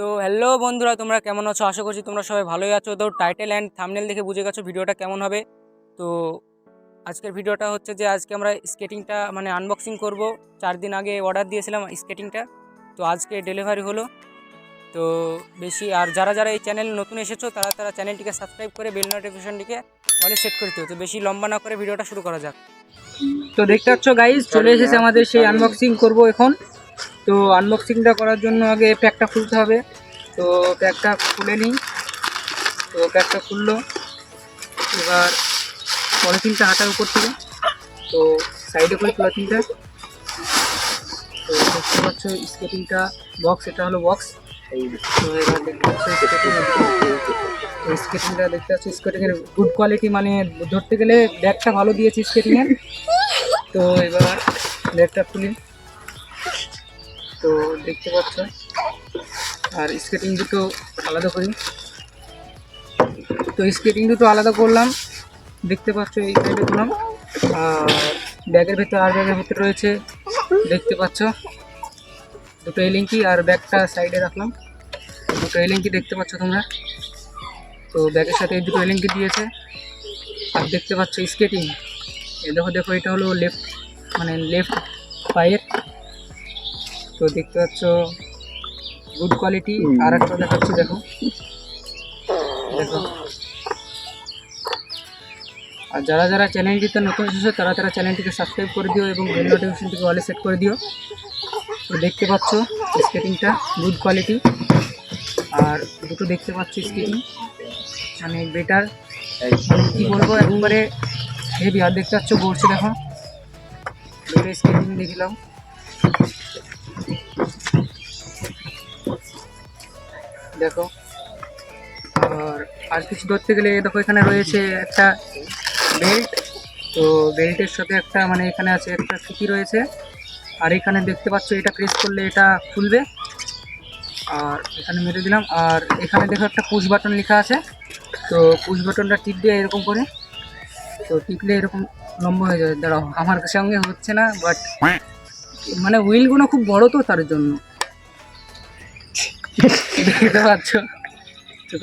তো হ্যালো বন্ধুরা, তোমরা কেমন আছো? আশা করছি তোমরা সবাই ভালোই আছো। তো টাইটেল অ্যান্ড থামনেল দেখে বুঝে গেছো ভিডিওটা কেমন হবে। তো আজকের ভিডিওটা হচ্ছে যে আজকে আমরা স্কেটিংটা মানে আনবক্সিং করব। চার দিন আগে অর্ডার দিয়েছিলাম স্কেটিংটা তো আজকে ডেলিভারি হলো। তো বেশি, আর যারা যারা এই চ্যানেল নতুন এসেছ, তারা তারা চ্যানেলটিকে সাবস্ক্রাইব করে বেল নোটিফিকেশনটিকে অলে সেট করে দিও। তো বেশি লম্বা না করে ভিডিওটা শুরু করা যাক। তো দেখতে পাচ্ছ গাইজ চলে এসেছে আমাদের সেই আনবক্সিং করব এখন। তো আনবক্সিংটা করার জন্য আগে প্যাকটা খুলতে হবে। তো প্যাকটা খুলে নিই। তো প্যাকটা খুললো। এবার পলিথিনটা হাঁটার উপর থেকে। তো সাইডে করে পলিথিনটা। তো দেখতে পাচ্ছ স্কেটিংটা বক্স এটা হলো বক্স তো এবার দেখতে পাচ্ছ স্কেটিংটা দেখতে পাচ্ছ স্কেটিংয়ের গুড কোয়ালিটি মানে ধরতে গেলে ব্যাগটা ভালো দিয়েছে স্কেটিংয়ের তো এবার ব্যাগটা খুলি। তো দেখতে পাচ্ছ। আর স্কেটিং দুটো আলাদা করি। তো স্কেটিং দুটো আলাদা করলাম। দেখতে পাচ্ছ এই সাইডে করলাম আর ব্যাগের ভেতর আর ব্যাগের ভেতর রয়েছে। দেখতে পাচ্ছ। দুটো এলিঙ্কি আর ব্যাগটা সাইডে রাখলাম। দুটো এলিঙ্কি দেখতে পাচ্ছ তোমরা। তো ব্যাগের সাথে এই দুটো এলিঙ্কি দিয়েছে। আর দেখতে পাচ্ছ স্কেটিং এ দেখো দেখো, এটা হলো লেফট মানে লেফট পায়ের তো দেখতে পাচ্ছ গুড কোয়ালিটি আর একটা দেখাচ্ছি দেখো। দেখো। আর যারা যারা চ্যানেলটিতে নতুন এসেছে তারা তারা চ্যানেলটিকে সাবস্ক্রাইব করে দিও এবং বেল নোটিফিকেশনটিকে অলে সেট করে দিও। তো দেখতে পাচ্ছ স্কেটিংটা গুড কোয়ালিটি আর দুটো দেখতে পাচ্ছ স্কেটিং মানে বেটার কী বলব একবারে হেভি আর দেখতে পাচ্ছ বলছে দেখো। দুটো স্কেটিং দেখলাম। দেখো। আর আর কিছু ধরতে গেলে, দেখো এখানে রয়েছে একটা বেল্ট তো বেল্টের সাথে একটা মানে এখানে আছে একটা সুতি রয়েছে। আর এখানে দেখতে পাচ্ছ, এটা প্রেস করলে এটা খুলবে। আর এখানে মেরে দিলাম। আর এখানে দেখো একটা পুশ বাটন লেখা আছে। তো পুশ বাটনটা টিপ দিয়ে এরকম করে। তো টিপলে এরকম লম্বা হয়ে যাবে দাঁড়াও, আমার সঙ্গে হচ্ছে না বাট মানে হুইলগুলো খুব বড় তো তার জন্য। দেখতে পাচ্ছ? চোখ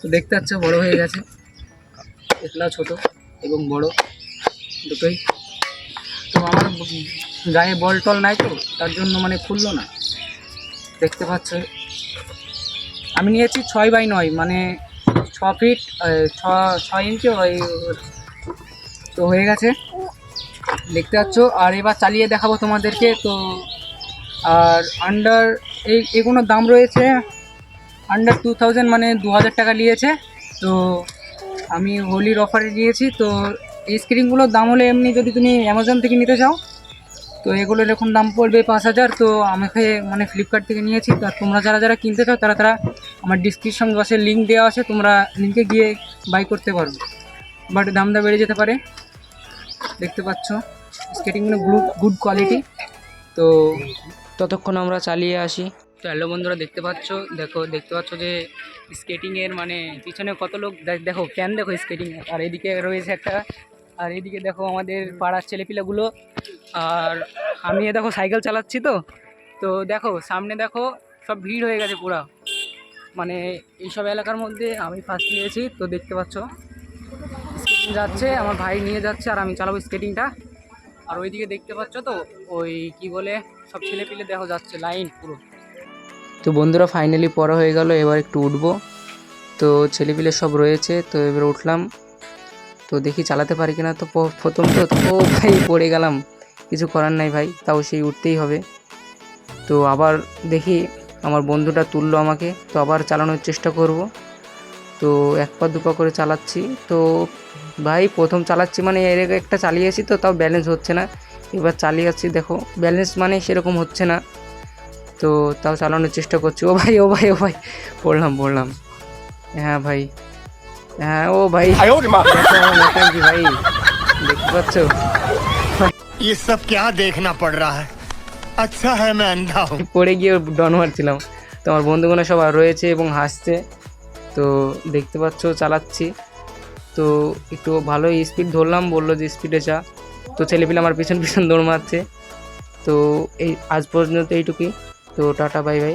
তো দেখতে পাচ্ছ, বড় হয়ে গেছে। এগুলা ছোট এবং বড় দুটোই। তো আমার গায়ে বল টল নাই তো, তার জন্য মানে খুললো না। দেখতে পাচ্ছ, আমি নিয়েছি ছয় বাই নয় মানে ছ ফিট ছ, ছয় ইঞ্চি তো হয়ে গেছে। দেখতে পাচ্ছ, আর এবার চালিয়ে দেখাবো তোমাদেরকে। তো আর আন্ডার এই, এগুলোর দাম রয়েছে আন্ডার টু থাউজেন্ড মানে দু হাজার টাকা নিয়েছে। তো আমি হোলির অফারে নিয়েছি তো এই স্ক্রিনগুলোর দাম হলে এমনি যদি তুমি অ্যামাজন থেকে নিতে চাও, তো এগুলোর এখন দাম পড়বে পাঁচ হাজার। তো আমাকে মানে ফ্লিপকার্ট থেকে নিয়েছি। তো তোমরা যারা যারা কিনতে চাও, তারা তারা আমার ডিসক্রিপশন বসে লিঙ্ক দেওয়া আছে। তোমরা লিঙ্কে গিয়ে বাই করতে পারো। বাট দামটা বেড়ে যেতে পারে। দেখতে পাচ্ছ স্কেটিংগুলো গুড কোয়ালিটি তো ততক্ষণ আমরা চালিয়ে আসি। তো হ্যালো বন্ধুরা, দেখতে পাচ্ছ? দেখো, দেখতে পাচ্ছ যে স্কেটিংয়ের মানে পিছনে কত লোক? দেখ- ক্যান দেখো স্কেটিং আর এদিকে রয়েছে একটা, আর এদিকে দেখো আমাদের পাড়ার ছেলেপিলেগুলো। আর আমি দেখো সাইকেল চালাচ্ছি তো। তো দেখো, সামনে দেখো সব ভিড় হয়ে গেছে পুরা। মানে এইসব এলাকার মধ্যে আমি ফার্স্ট নিয়েছি, তো দেখতে পাচ্ছ। যাচ্ছে, আমার ভাই নিয়ে যাচ্ছে, আর আমি চালাবো স্কেটিংটা আর ওইদিকে দেখতে পাচ্ছ তো, ওই কি বলে, সব ছেলে পিলে দেখো যাচ্ছে, লাইন পুরো। তো বন্ধুরা ফাইনালি পড়া হয়ে গেল, এবার একটু উঠবো। তো ছেলেপিলে সব রয়েছে, তো এবার উঠলাম। তো দেখি চালাতে পারি কিনা তো প্রথম তো ও ভাই পড়ে গেলাম। কিছু করার নাই ভাই, তাও সেই উঠতেই হবে। তো আবার দেখি আমার বন্ধুটা তুললো আমাকে, তো আবার চালানোর চেষ্টা করব। তো এক পা দু পা করে চালাচ্ছি তো ভাই প্রথম চালাচ্ছি মানে এর আগে একটা চালিয়েছি তো তাও ব্যালেন্স হচ্ছে না এবার চালিয়ে যাচ্ছি দেখো ব্যালেন্স মানে সেরকম হচ্ছে না তো তাও চালানোর চেষ্টা করছি ও ভাই ও ভাই ও ভাই পড়লাম পড়লাম হ্যাঁ ভাই হ্যাঁ ও ভাই দেখো আমার নতুনজি ভাই দেখতে পাচ্ছ ये सब क्या देखना पड़ रहा है अच्छा है मैं अंधा हूँ পড়ে গিয়ে ডন মারছিলাম তো আমার বন্ধুগুলো সব আর রয়েছে এবং হাসছে তো দেখতে পাচ্ছ চালাচ্ছি। তো একটু ভালো স্পিড ধরলাম, বলল যে স্পিডে চা তো ছেলেপিলে আমার পিছন পিছন দৌড় মারছে। তো এই আজ পর্যন্ত এইটুকুই। তো টাটা বাই বাই